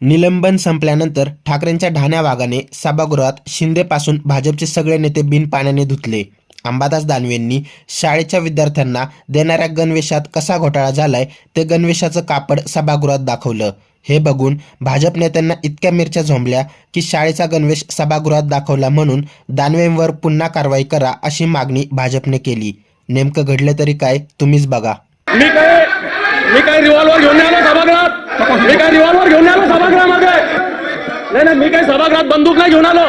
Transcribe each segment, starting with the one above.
निलंबन संपल्यानंतर ठाकरेंच्या ढाण्या वागाने सभागृहात शिंदेपासून भाजपचे सगळे नेते बिनपाण्याने धुतले. अंबादास दानवेंनी शाळेच्या विद्यार्थ्यांना देणाऱ्या गणवेशात कसा घोटाळा झालाय ते गणवेशाचं कापड सभागृहात दाखवलं. हे बघून भाजप नेत्यांना इतक्या मिरच्या झोंबल्या की शाळेचा गणवेश सभागृहात दाखवला म्हणून दानवेंवर पुन्हा कारवाई करा अशी मागणी भाजपने केली. नेमकं घडलं तरी काय तुम्हीच बघा. मी काय मी काय रिव्हॉल्वर घेऊन सभागृहात? मी काय रिव्हॉल्वर घेऊन आलो सभागृहामध्ये नाही नाही मी काय सभागृहात बंदूक नाही घेऊन आलो.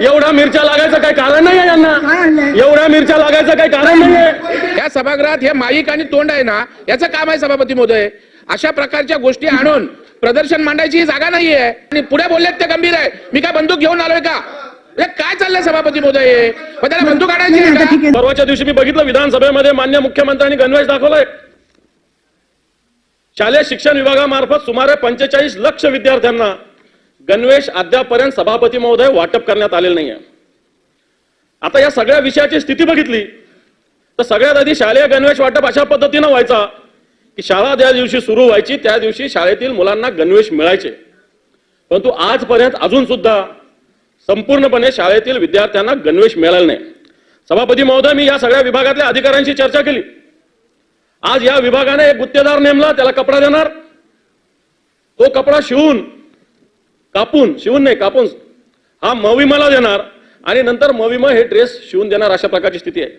एवढ्या मिरच्या लागायचं काही कारण नाही आहे यांना. एवढ्या मिरच्या लागायचं काही कारण नाही आहे या सभागृहात हे माईक आणि तोंड आहे ना याचं काम आहे सभापती महोदय. अशा प्रकारच्या गोष्टी आणून प्रदर्शन मांडायची ही जागा नाहीये. आणि पुढे बोललेत ते गंभीर आहे. मी काय बंदूक घेऊन आलोय का? काय चाललंय सभापती महोदय? मग त्याला बंदूक आणायची? परवाच्या दिवशी मी बघितलं विधानसभेमध्ये मान्य मुख्यमंत्र्यांनी गणवेश दाखवलाय. शालेय शिक्षण विभागामार्फत सुमारे पंचेचाळीस लक्ष विद्यार्थ्यांना गणवेश अद्यापर्यंत सभापती महोदय वाटप करण्यात आलेलं नाहीये. आता या सगळ्या विषयाची स्थिती बघितली तर सगळ्यात आधी शालेय गणवेश वाटप अशा पद्धतीनं व्हायचा की शाळा ज्या दिवशी सुरू व्हायची त्या दिवशी शाळेतील मुलांना गणवेश मिळायचे. परंतु आजपर्यंत अजून सुद्धा संपूर्णपणे शाळेतील विद्यार्थ्यांना गणवेश मिळाला नाही. सभापती महोदय मी या सगळ्या विभागातल्या अधिकाऱ्यांशी चर्चा केली. आज या विभागाने एक गुत्तेदार नेमला त्याला कपडा देणार. तो कपडा शिवून कापून शिवून नाही कापून हा मविमाला देणार आणि नंतर मविमा हे ड्रेस शिवून देणार अशा प्रकारची स्थिती आहे.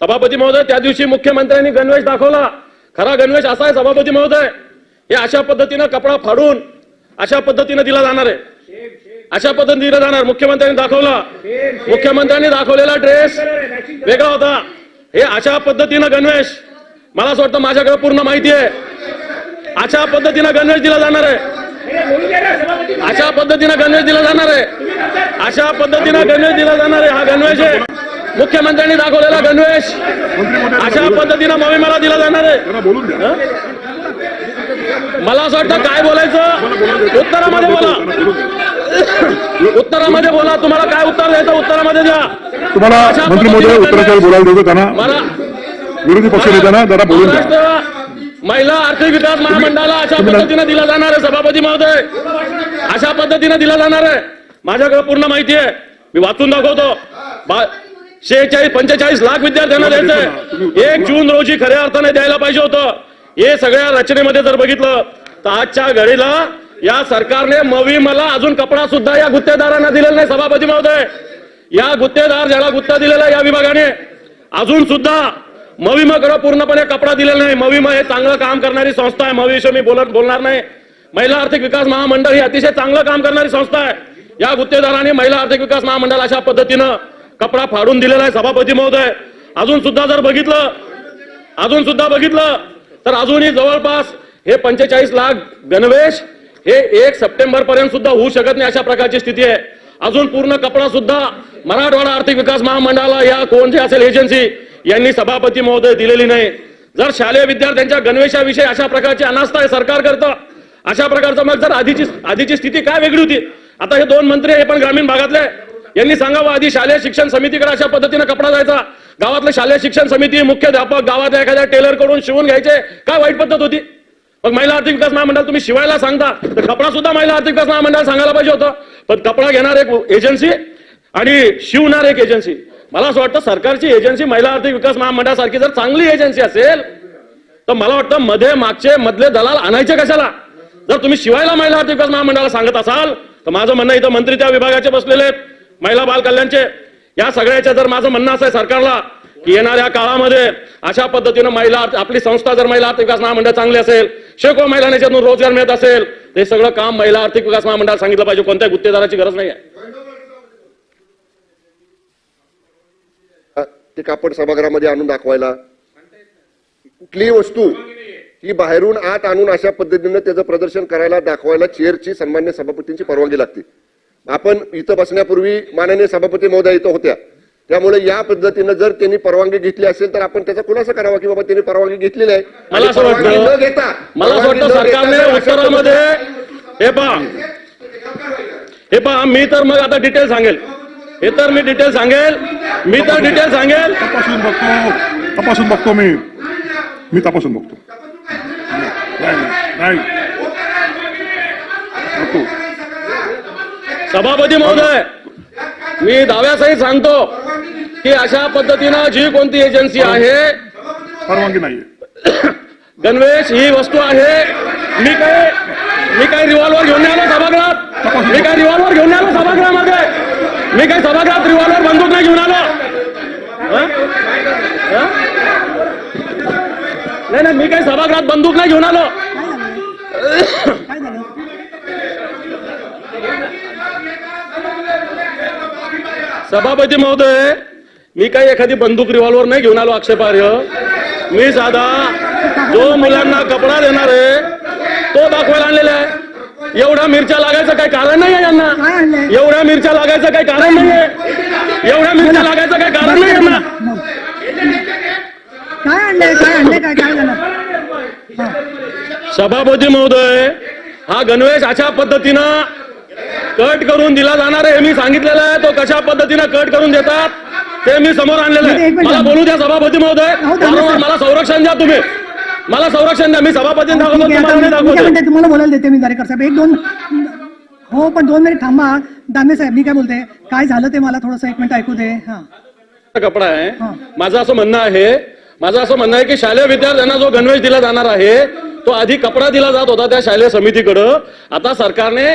सभापती महोदय त्या दिवशी मुख्यमंत्र्यांनी गणवेश दाखवला. खरा गणवेश असा आहे सभापती महोदय हे अशा पद्धतीनं कपडा फाडून अशा पद्धतीनं दिला जाणार आहे. अशा पद्धतीने दिला जाणार मुख्यमंत्र्यांनी दाखवला. मुख्यमंत्र्यांनी दाखवलेला ड्रेस वेगळा होता. हे अशा पद्धतीनं गणवेश मला असं वाटतं माझ्याकडे पूर्ण माहिती आहे. अशा पद्धतीनं गणवेश दिला जाणार आहे. अशा पद्धतीनं गणवेश दिला जाणार आहे. अशा पद्धतीनं गणवेश दिला जाणार आहे. हा गणवेश आहे. मुख्यमंत्र्यांनी दाखवलेला गणवेश. अशा पद्धतीनं मोहिमेला दिला जाणार आहे? मला असं वाटतं काय बोलायचं? उत्तरामध्ये बोला. उत्तरामध्ये बोला. तुम्हाला काय उत्तर द्यायचं? उत्तरामध्ये द्या. तुम्हाला मंत्री महोदय उत्तराच्या बोलायला देतो त्यांना? मला विरोधी पक्ष नेत्यांना जरा बोलून द्या. महिला आर्थिक विकास महामंडळाला अशा पद्धतीने दिला जाणार आहे सभापती महोदय. अशा पद्धतीने दिला जाणार आहे. माझ्याकडे पूर्ण माहिती आहे. मी वाचून दाखवतो. शेहेचाळीस पंचेचाळीस लाख विद्यार्थ्यांना द्यायचंय. एक जून रोजी खऱ्या अर्थाने द्यायला पाहिजे होतं. हे सगळ्या रचनेमध्ये जर बघितलं तर आजच्या घडीला या सरकारने मवी मला अजून कपडा सुद्धा या गुत्तेदारांना दिलेला नाही सभापती महोदय. या गुत्तेदार ज्याला गुत्ता दिलेला या विभागाने अजून सुद्धा मविमाकडे पूर्णपणे कपडा दिलेला नाही. मविमा हे चांगलं काम करणारी संस्था आहे. मविविषयी मी बोलत बोलणार नाही. महिला आर्थिक विकास महामंडळ ही अतिशय चांगलं काम करणारी संस्था आहे. या गुत्तेदाराने महिला आर्थिक विकास महामंडळ अशा पद्धतीनं कपडा फाडून दिलेला आहे सभापती महोदय. अजून सुद्धा जर बघितलं अजून सुद्धा बघितलं तर अजूनही जवळपास हे पंचेचाळीस लाख गणवेश हे एक सप्टेंबर पर्यंत सुद्धा होऊ शकत नाही अशा प्रकारची स्थिती आहे. अजून पूर्ण कपडा सुद्धा मराठवाडा आर्थिक विकास महामंडळाला या कोण जे असेल एजन्सी यांनी सभापती महोदय दिलेली नाही. जर शालेय विद्यार्थ्यांच्या गणवेशाविषयी अशा प्रकारची अनास्था आहे सरकार करतं अशा प्रकारचं मग जर आधीची आधीची स्थिती काय वेगळी होती? आता हे दोन मंत्री हे पण ग्रामीण भागातले यांनी सांगावं आधी शालेय शिक्षण समितीकडे अशा पद्धतीने कपडा जायचा. गावातलं शालेय शिक्षण समिती मुख्याध्यापक गावातल्या एखाद्या टेलरकडून शिवून घ्यायचे. काय वाईट पद्धत होती? मग महिला आर्थिक विकास महामंडळ तुम्ही शिवायला सांगता तर कपडा सुद्धा महिला आर्थिक विकास महामंडळ सांगायला पाहिजे होतं. पण कपडा घेणार एक एजन्सी आणि शिवणार एक एजन्सी मला असं वाटतं सरकारची एजन्सी महिला आर्थिक विकास महामंडळासारखी जर चांगली एजन्सी असेल तर मला वाटतं मध्ये मागचे मधले दलाल आणायचे कशाला? जर तुम्ही शिवायला महिला आर्थिक विकास महामंडळाला सांगत असाल तर माझं म्हणणं इथं मंत्री त्या विभागाचे बसलेले आहेत. महिला बाल कल्याणचे. या सगळ्याच्या जर माझं म्हणणं असं आहे सरकारला की येणाऱ्या काळामध्ये अशा पद्धतीनं महिला आपली संस्था जर महिला आर्थिक विकास महामंडळ चांगली असेल शेकडो महिलांना रोजगार मिळत असेल ते सगळं काम महिला आर्थिक विकास महामंडळाला सांगितलं पाहिजे. कोणत्याही गुत्तेदाराची गरज नाही आहे ते कापड सभागृहामध्ये आणून दाखवायला. कुठलीही वस्तू ही बाहेरून आत आणून अशा पद्धतीनं त्याचं प्रदर्शन करायला दाखवायला चेअरची सन्मान्य सभापतींची परवानगी लागते. आपण इथं बसण्यापूर्वी माननीय सभापती महोदय इथं होत्या. त्यामुळे या पद्धतीनं जर त्यांनी परवानगी घेतली असेल तर आपण त्याचा खुलासा करावा की बाबा त्यांनी परवानगी घेतलेली आहे. मला असं आणि परवानगी वाटतं- न घेता मला हे हे पहा मी तर मग आता डिटेल सांगेल. हे तर मी डिटेल सांगेल. मी तर डिटेल सांगेल. तपासून बघतो. तपासून बघतो मी. मी तपासून बघतो. नाही नाही सभापती महोदय मी दाव्यासहित सांगतो की अशा पद्धतीनं जी कोणती एजन्सी आहे परवानगी नाहीये. गणवेश ही वस्तू आहे. मी काय मी काय रिव्हॉल्वर घेऊन नाही आलो सभागृहात मी काय रिव्हॉल्वर घेऊन नाही आलो सभागृहामध्ये? मी काय सभागृहात रिव्हॉल्वर बंदूक नाही घेऊन आलो? नाही नाही मी काही सभागृहात बंदूक नाही घेऊन आलो? सभापती महोदय मी काही एखादी बंदूक रिव्हॉल्वर नाही घेऊन आलो आक्षेपार्ह? मी साधा जो मुलांना कपडा देणार आहे तो दाखवायला आणलेला आहे. एवढ्या मिरच्या लागायचं काही कारण नाही आहे यांना. एवढ्या मिरच्या लागायचं काही कारण नाही आहे एवढ्या मिरच्या लागायचं काही कारण नाही यांना. काय आणलंय? काय आणलंय? काय काय झालं? हा. सभापती महोदय हा गणवेश अशा पद्धतीनं कट करून दिला जाणार आहे हे मी सांगितलेलं आहे. तो कशा पद्धतीनं कट करून देतात ते मी समोर आणलेलं आहे. मला बोलू द्या सभापती महोदय. वारंवार साहेब. मला संरक्षण द्या तुम्ही. मला संरक्षण द्या मी सभापती तुम्हाला बोलायला देते मी दरेकर साहेब. एक दोन हो पण दोन मिनिट थांबा. दानवे साहेब मी काय बोलते? काय झालं ते मला थोडंसं एक मिनिट ऐकू दे. हा. कपडा आहे. माझं असं म्हणणं आहे माझं असं म्हणणं आहे की शालेय विद्यार्थ्यांना जो गणवेश दिला जाणार आहे तो आधी कपडा दिला जात होता त्या शालेय समितीकडं. आता सरकारने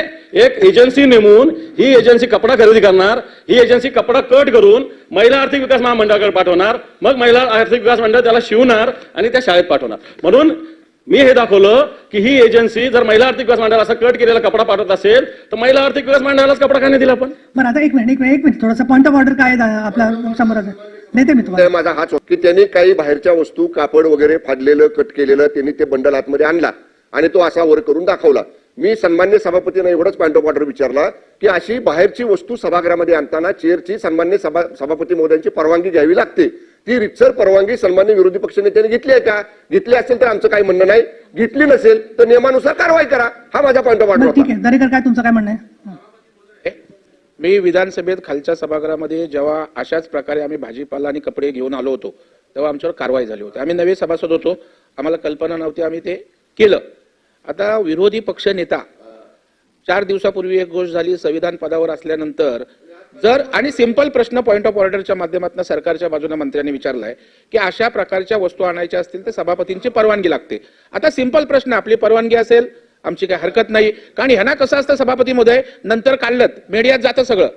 एक एजन्सी नेमून ही एजन्सी कपडा खरेदी करणार ही एजन्सी कपडा कट करून महिला आर्थिक विकास महामंडळाकडे पाठवणार मग महिला आर्थिक विकास मंडळ त्याला शिवणार आणि त्या शाळेत पाठवणार. म्हणून मी हे दाखवलं की ही एजन्सी जर महिला आर्थिक विकास मंडळ असा कट केलेला कपडा पाठवत असेल तर महिला आर्थिक विकास मंडळालाच कपडा का नाही दिला पण बरं आता एक मिनिट एक मिनिट एक मिनिट. थोडंसं पॉईंट ऑफ ऑर्डर काय आपल्या समोराचं देते मी तुम्हाला. तर माझा हाच होता की त्यांनी काही बाहेरच्या वस्तू कापड वगैरे फाडलेलं कट केलेलं त्यांनी ते बंडल आतमध्ये आणला आणि तो असा वर करून दाखवला. मी सन्मान्य सभापतींना एवढंच पॉईंट ऑफ ऑर्डर विचारला की अशी बाहेरची वस्तू सभागृहामध्ये आणताना चेअरची सन्मान्य सभा सभापती महोदयांची परवानगी घ्यावी लागते. ती रितसर परवानगी सन्मान्य विरोधी पक्षनेत्यांनी घेतली आहे का? घेतली असेल तर आमचं काही म्हणणं नाही. घेतली नसेल तर नियमानुसार कारवाई करा. हा माझा पॉईंट ऑफ ऑर्डर बरं ठीक होता आहे. दरेकर काय तुमचं काय म्हणणं आहे. मी विधानसभेत खालच्या सभागृहामध्ये जेव्हा अशाच प्रकारे आम्ही भाजीपाला आणि कपडे घेऊन आलो होतो तेव्हा आमच्यावर कारवाई झाली होती. आम्ही नवे सभासद होतो. आम्हाला कल्पना नव्हती आम्ही ते केलं. आता विरोधी पक्ष नेता चार दिवसापूर्वी एक गोष्ट झाली संविधान पदावर असल्यानंतर जर आणि सिंपल प्रश्न पॉईंट ऑफ ऑर्डरच्या माध्यमातून सरकारच्या बाजूने मंत्र्यांनी विचारलाय की अशा प्रकारच्या वस्तू आणायच्या असतील तर सभापतींची परवानगी लागते. आता सिंपल प्रश्न आपली परवानगी असेल आमची काही हरकत नाही. कारण ह्यांना कसं असतं सभापती मध्ये नंतर काढलं मीडियात जातं सगळं.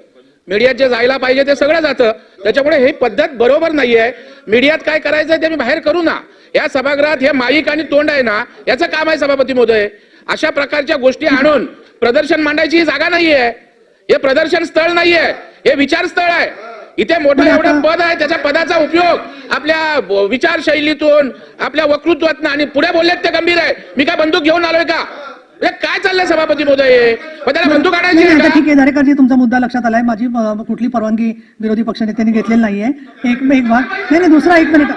मीडियात जे जायला पाहिजे ते सगळं जातं. त्याच्यामुळे ही पद्धत बरोबर नाहीये. मीडियात काय करायचं ते मी बाहेर करू ना. या सभागृहात हे माईक आणि तोंड आहे ना याचं काम आहे सभापती महोदय. अशा प्रकारच्या गोष्टी आणून प्रदर्शन मांडायची ही जागा नाहीये. हे प्रदर्शन स्थळ नाहीये हे विचार स्थळ आहे. इथे मोठं एवढं पद आहे त्याच्या पदाचा उपयोग आपल्या विचारशैलीतून आपल्या वक्तृत्वातून आणि पुढे बोललेत ते गंभीर आहे. मी काय बंदूक घेऊन आलोय का? काय चाललंय सभापती महोदय? बंदूक आणायची तुमचा मुद्दा लक्षात आलाय. माझी कुठली परवानगी विरोधी पक्षनेत्यांनी घेतलेली नाहीये. एक एक भाग नाही दुसरा एक मिनिट.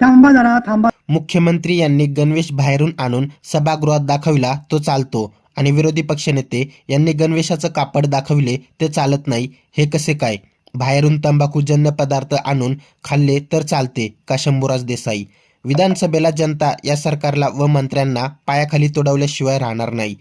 थांबा जरा थांबा. मुख्यमंत्री यांनी गणवेश बाहेरून आणून सभागृहात दाखविला तो चालतो. आणि विरोधी पक्षनेते यांनी गणवेशाचं कापड दाखविले ते चालत नाही. हे कसे काय? बाहेरून तंबाखूजन्य पदार्थ आणून खाल्ले तर चालते का शंभूराज देसाई? विधानसभेला जनता या सरकारला व मंत्र्यांना पायाखाली तोडवल्याशिवाय राहणार नाही.